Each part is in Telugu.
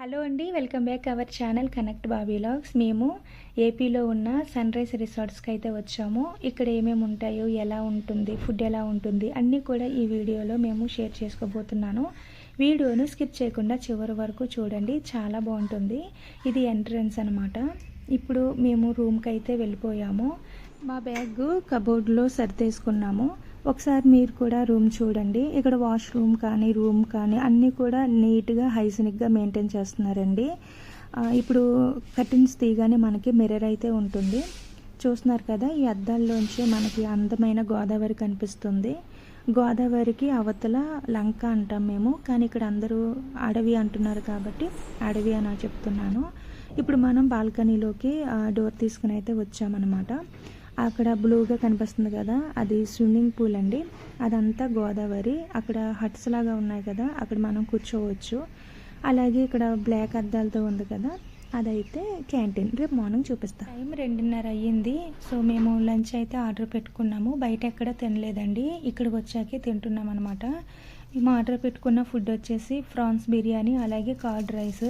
హలో అండి welcome back our channel connect బాబీలాగ్స్ మేము ఏపీలో ఉన్న సన్ రైజ్ రిసార్ట్స్కి అయితే వచ్చాము. ఇక్కడ ఏమేమి ఉంటాయో ఎలా ఉంటుంది ఫుడ్ ఎలా ఉంటుంది అన్నీ కూడా ఈ వీడియోలో మేము షేర్ చేసుకోబోతున్నాను. వీడియోను స్కిప్ చేయకుండా చివరి వరకు చూడండి చాలా బాగుంటుంది. ఇది ఎంట్రన్స్ అనమాట ఇప్పుడు మేము రూమ్కి అయితే వెళ్ళిపోయాము. మా బ్యాగ్ కబోర్డ్లో సర్దేసుకున్నాము. ఒకసారి మీరు కూడా రూమ్ చూడండి. ఇక్కడ వాష్రూమ్ కానీ రూమ్ కానీ అన్నీ కూడా నీట్గా హైజీనిక్గా మెయింటైన్ చేస్తున్నారండి. ఇప్పుడు కర్టన్స్ తీయగానే మనకి మిర్రర్ అయితే ఉంటుంది. చూస్తున్నారు కదా ఈ అద్దాల్లోంచి మనకి అందమైన గోదావరి కనిపిస్తుంది. గోదావరికి అవతల లంక అంటాం మేము కానీ ఇక్కడ అందరూ అడవి అంటున్నారు కాబట్టి అడవి అని చెప్తున్నాను. ఇప్పుడు మనం బాల్కనీలోకి డోర్ తీసుకుని అయితే వచ్చామన్నమాట. అక్కడ బ్లూగా కనిపిస్తుంది కదా అది స్విమ్మింగ్ పూల్ అండి. అదంతా గోదావరి. అక్కడ హట్స్ లాగా ఉన్నాయి కదా అక్కడ మనం కూర్చోవచ్చు. అలాగే ఇక్కడ బ్లాక్ అద్దాలతో ఉంది కదా అదైతే క్యాంటీన్. రేపు మార్నింగ్ చూపిస్తాను టైం రెండున్నర అయ్యింది. సో మేము లంచ్ అయితే ఆర్డర్ పెట్టుకున్నాము. బయట ఎక్కడ తినలేదండి. ఇక్కడికి వచ్చాకే తింటున్నాం అనమాట మేము ఆర్డర్ పెట్టుకున్న ఫుడ్ వచ్చేసి ఫ్రాన్స్ బిర్యానీ అలాగే కార్డ్ రైస్.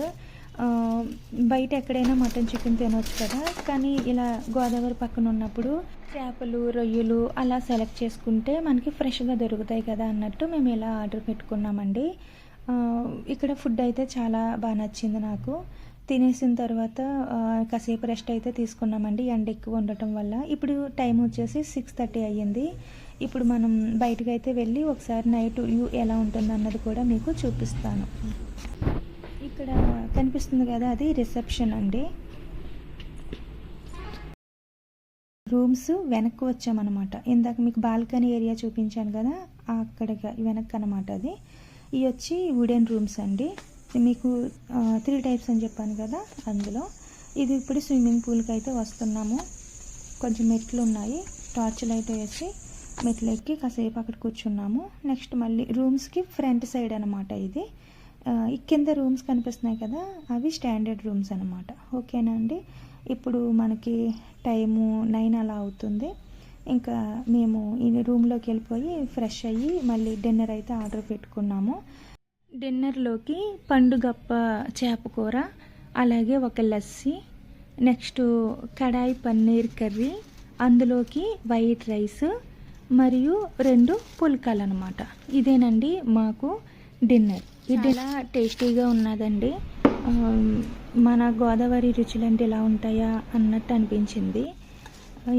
బయట ఎక్కడైనా మటన్ చికెన్ తినవచ్చు కదా. కానీ ఇలా గోదావరి పక్కన ఉన్నప్పుడు చేపలు రొయ్యలు అలా సెలెక్ట్ చేసుకుంటే మనకి ఫ్రెష్గా దొరుకుతాయి కదా అన్నట్టు మేము ఇలా ఆర్డర్ పెట్టుకున్నామండి. ఇక్కడ ఫుడ్ అయితే చాలా బాగా నచ్చింది నాకు. తినేసిన తర్వాత కాసేపు రెస్ట్ అయితే తీసుకున్నామండి. ఎండ ఎక్కువ ఉండటం వల్ల. ఇప్పుడు టైం వచ్చేసి సిక్స్ థర్టీ అయ్యింది. ఇప్పుడు మనం బయటకు అయితే వెళ్ళి ఒకసారి నైట్ వ్యూ ఎలా ఉంటుంది అన్నది కూడా మీకు చూపిస్తాను. ఇక్కడ కనిపిస్తుంది కదా అది రిసెప్షన్ అండి. రూమ్స్ వెనక్కి వచ్చామన్నమాట. ఇందాక మీకు బాల్కనీ ఏరియా చూపించాను కదా అక్కడ వెనక్కి అనమాట అది. ఇవి వచ్చి వుడెన్ రూమ్స్ అండి. మీకు త్రీ టైప్స్ అని చెప్పాను కదా అందులో. ఇది ఇప్పుడు స్విమ్మింగ్ పూల్కి అయితే వస్తున్నాము. కొంచెం మెట్లు ఉన్నాయి. టార్చ్ లైట్ వేసి మెట్లు ఎక్కి కాసేపు అక్కడ కూర్చున్నాము. నెక్స్ట్ మళ్ళీ రూమ్స్కి ఫ్రంట్ సైడ్ అనమాట ఇది. ఈ కింద రూమ్స్ కనిపిస్తున్నాయి కదా అవి స్టాండర్డ్ రూమ్స్ అనమాట ఓకేనా అండి? ఇప్పుడు మనకి టైము నైన్ అలా అవుతుంది. ఇంకా మేము ఈ రూమ్లోకి వెళ్ళిపోయి ఫ్రెష్ అయ్యి మళ్ళీ డిన్నర్ అయితే ఆర్డర్ పెట్టుకున్నాము. డిన్నర్లోకి పండుగప్ప చేప కూర అలాగే ఒక లస్సి నెక్స్ట్ కడాయి పన్నీర్ కర్రీ అందులోకి వైట్ రైస్ మరియు రెండు పుల్కాలు అనమాట ఇదేనండి మాకు డిన్నర్. ఇది ఇలా టేస్టీగా ఉన్నదండి. మన గోదావరి రుచులు అంటే ఎలా ఉంటాయా అన్నట్టు అనిపించింది.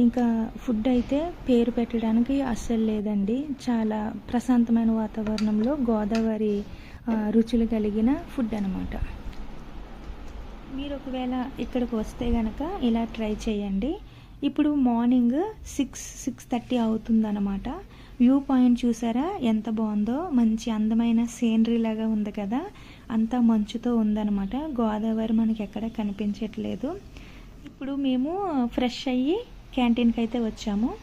ఇంకా ఫుడ్ అయితే పేరు పెట్టడానికి అస్సలు లేదండి. చాలా ప్రశాంతమైన వాతావరణంలో గోదావరి రుచులు కలిగిన ఫుడ్ అనమాట మీరు ఒకవేళ ఇక్కడికి వస్తే కనుక ఇలా ట్రై చేయండి. ఇప్పుడు మార్నింగ్ సిక్స్ సిక్స్ థర్టీ అవుతుందన్నమాట. వ్యూ పాయింట్ చూసారా? ఎంత బాగుందో. మంచి అందమైన సీనరీ లాగా ఉంది కదా. అంతా మంచుతో ఉందన్నమాట. గోదావరి మనకి ఎక్కడ కనిపించట్లేదు. ఇప్పుడు మేము ఫ్రెష్ అయ్యి క్యాంటీన్కి అయితే వచ్చాము.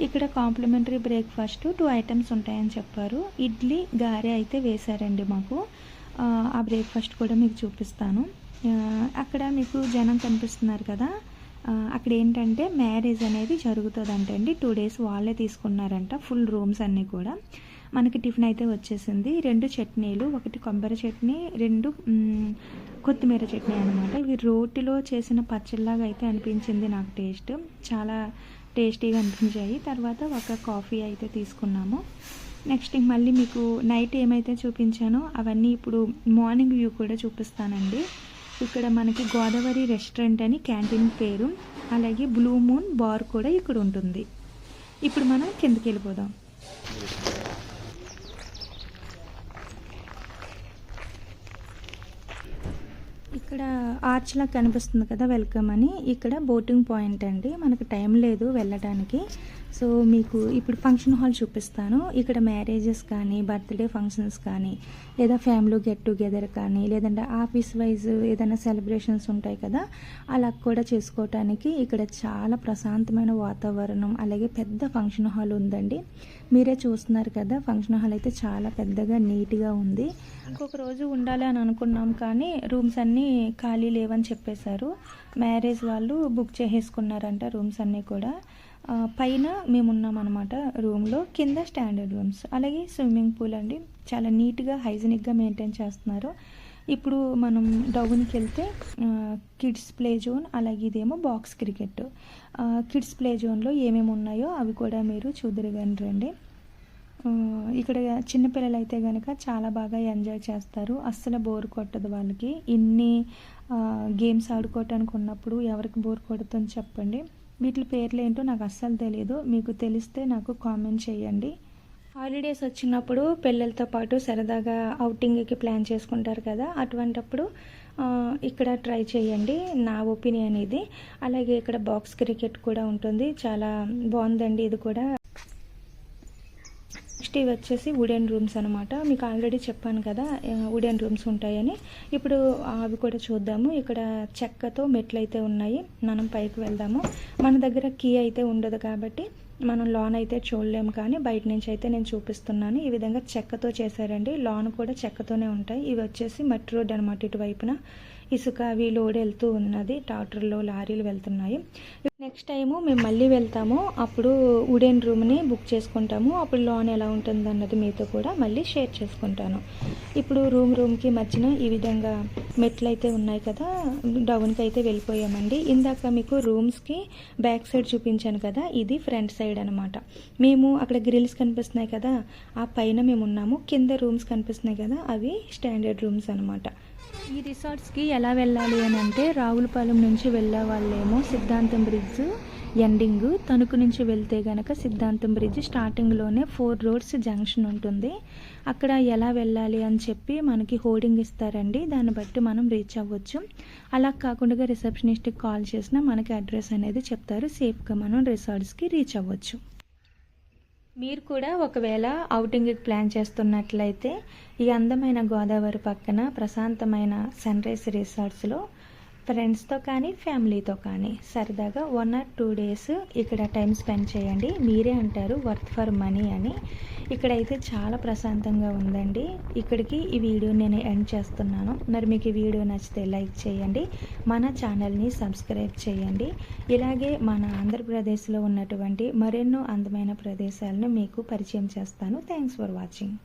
ఇక్కడ కాంప్లిమెంటరీ బ్రేక్ఫాస్ట్ టూ ఐటమ్స్ ఉంటాయని చెప్పారు. ఇడ్లీ గారె అయితే వేశారండి మాకు. ఆ, బ్రేక్ఫాస్ట్ కూడా మీకు చూపిస్తాను. అక్కడ మీకు జనం కనిపిస్తున్నారు కదా. అక్కడ ఏంటంటే మ్యారేజ్ అనేది జరుగుతుందంట అండి టూ డేస్ వాళ్ళే తీసుకున్నారంట ఫుల్ రూమ్స్ అన్నీ కూడా. మనకి టిఫిన్ అయితే వచ్చేసింది. రెండు చట్నీలు ఒకటి కొబ్బరి చట్నీ రెండు కొత్తిమీర చట్నీ అనమాట ఇవి రోటిలో చేసిన పచ్చళ్ళలాగా అయితే అనిపించింది నాకు టేస్ట్. చాలా టేస్టీగా అనిపించాయి. తర్వాత ఒక కాఫీ అయితే తీసుకున్నాము. నెక్స్ట్ మళ్ళీ మీకు నైట్ ఏమైతే చూపించానో అవన్నీ ఇప్పుడు మార్నింగ్ వ్యూ కూడా చూపిస్తానండి. ఇక్కడ మనకి గోదావరి రెస్టారెంట్ అని క్యాంటీన్ పేరు అలాగే బ్లూ మూన్ బార్ కూడా ఇక్కడ ఉంటుంది. ఇప్పుడు మనం కిందకి వెళ్ళిపోదాం. ఇక్కడ ఆర్చ్లా కనిపిస్తుంది కదా వెల్కమ్ అని. ఇక్కడ బోటింగ్ పాయింట్ అండి. మనకు టైం లేదు వెళ్ళడానికి. సో మీకు ఇప్పుడు ఫంక్షన్ హాల్ చూపిస్తాను. ఇక్కడ మ్యారేజెస్ కానీ బర్త్డే ఫంక్షన్స్ కానీ లేదా ఫ్యామిలీ గెట్ టుగెదర్ కానీ లేదంటే ఆఫీస్ వైజ్ ఏదైనా సెలబ్రేషన్స్ ఉంటాయి కదా అలా కూడా చేసుకోవటానికి ఇక్కడ చాలా ప్రశాంతమైన వాతావరణం అలాగే పెద్ద ఫంక్షన్ హాల్ ఉందండి. మీరే చూస్తున్నారు కదా ఫంక్షన్ హాల్ అయితే చాలా పెద్దగా నీట్గా ఉంది. ఇంకొక రోజు ఉండాలి అని అనుకున్నాం కానీ రూమ్స్ అన్నీ ఖాళీ లేవని చెప్పేశారు. మ్యారేజ్ వాళ్ళు బుక్ చేసేసుకున్నారంట రూమ్స్ అన్నీ కూడా. పైన మేము ఉన్నామన్నమాట రూమ్లో. కింద స్టాండర్డ్ రూమ్స్. అలాగే స్విమ్మింగ్ పూల్ అండి. చాలా నీట్గా హైజీనిక్గా మెయింటైన్ చేస్తున్నారు. ఇప్పుడు మనం డౌన్కి వెళ్తే కిడ్స్ ప్లే జోన్ అలాగే ఇదేమో బాక్స్ క్రికెట్. కిడ్స్ ప్లే జోన్లో ఏమేమి ఉన్నాయో అవి కూడా మీరు చూద్దరుగాని రండి ఇక్కడ చిన్నపిల్లలు అయితే కనుక చాలా బాగా ఎంజాయ్ చేస్తారు. అస్సలు బోర్ కొట్టదు వాళ్ళకి. ఇన్ని గేమ్స్ ఆడుకోవటానికి ఉన్నప్పుడు ఎవరికి బోర్ కొడుతుందని చెప్పండి. వీటి పేర్లు ఏంటో నాకు అస్సలు తెలియదు మీకు తెలిస్తే నాకు కామెంట్ చేయండి. హాలిడేస్ వచ్చినప్పుడు పిల్లలతో పాటు సరదాగా అవుటింగ్కి ప్లాన్ చేసుకుంటారు కదా అటువంటప్పుడు ఇక్కడ ట్రై చేయండి నా ఒపీనియన్ ఇది. అలాగే ఇక్కడ బాక్స్ క్రికెట్ కూడా ఉంటుంది. చాలా బాగుందండి ఇది కూడా. నెక్స్ట్ ఇవి వచ్చేసి వుడెన్ రూమ్స్ అనమాట మీకు ఆల్రెడీ చెప్పాను కదా వుడెన్ రూమ్స్ ఉంటాయని. ఇప్పుడు అవి కూడా చూద్దాము. ఇక్కడ చెక్కతో మెట్లు అయితే ఉన్నాయి. మనం పైకి వెళ్దాము. మన దగ్గర కీ అయితే ఉండదు కాబట్టి మనం లాన్ అయితే చూడలేము కానీ బయట నుంచి అయితే నేను చూపిస్తున్నాను. ఈ విధంగా చెక్కతో చేశారండి. లాన్ కూడా చెక్కతోనే ఉంటాయి. ఇవి వచ్చేసి మట్టి రోడ్ అనమాట ఇటువైపున. ఇసుక అవి లోడ్ వెళ్తూ ఉన్నది. ట్రాక్టర్లో లారీలు వెళ్తున్నాయి. నెక్స్ట్ టైము మేము మళ్ళీ వెళ్తాము. అప్పుడు వుడెన్ రూమ్ని బుక్ చేసుకుంటాము. అప్పుడు లోన్ ఎలా ఉంటుంది అన్నది మీతో కూడా మళ్ళీ షేర్ చేసుకుంటాను. ఇప్పుడు రూమ్ రూమ్కి మధ్యన ఈ విధంగా మెట్లు అయితే ఉన్నాయి కదా డౌన్కి అయితే వెళ్ళిపోయామండి. ఇందాక మీకు రూమ్స్కి బ్యాక్ సైడ్ చూపించాను కదా ఇది ఫ్రంట్ సైడ్ అనమాట మేము అక్కడ గ్రిల్స్ కనిపిస్తున్నాయి కదా ఆ పైన మేము ఉన్నాము. కింద రూమ్స్ కనిపిస్తున్నాయి కదా అవి స్టాండర్డ్ రూమ్స్ అనమాట ఈ రిసార్ట్స్కి ఎలా వెళ్ళాలి అని అంటే రావులపాలెం నుంచి వెళ్ళే వాళ్ళేమో సిద్ధాంతం బ్రిడ్జ్ ఎండింగ్ తణుకు నుంచి వెళ్తే గనక సిద్ధాంతం బ్రిడ్జ్ స్టార్టింగ్లోనే ఫోర్ రోడ్స్ జంక్షన్ ఉంటుంది. అక్కడ ఎలా వెళ్ళాలి అని చెప్పి మనకి హోర్డింగ్ ఇస్తారండి. దాన్ని బట్టి మనం రీచ్ అవ్వచ్చు. అలా కాకుండా రిసెప్షనిస్ట్కి కాల్ చేసినా మనకి అడ్రస్ అనేది చెప్తారు. సేఫ్గా మనం రిసార్ట్స్కి రీచ్ అవ్వచ్చు. మీరు కూడా ఒకవేళ అవుటింగ్కి ప్లాన్ చేస్తున్నట్లయితే ఈ అందమైన గోదావరి పక్కన ప్రశాంతమైన సన్ రైస్ రిసార్ట్స్లో ఫ్రెండ్స్తో కానీ ఫ్యామిలీతో కానీ సరదాగా వన్ ఆర్ టూ డేస్ ఇక్కడ టైం స్పెండ్ చేయండి. మీరే అంటారు వర్త్ ఫర్ మనీ అని. ఇక్కడైతే చాలా ప్రశాంతంగా ఉందండి. ఇక్కడికి ఈ వీడియో నేను ఎండ్ చేస్తున్నాను. మరి మీకు ఈ వీడియో నచ్చితే లైక్ చేయండి. మన ఛానల్ని సబ్స్క్రైబ్ చేయండి. ఇలాగే మన ఆంధ్రప్రదేశ్లో ఉన్నటువంటి మరెన్నో అందమైన ప్రదేశాలను మీకు పరిచయం చేస్తాను. Thanks for watching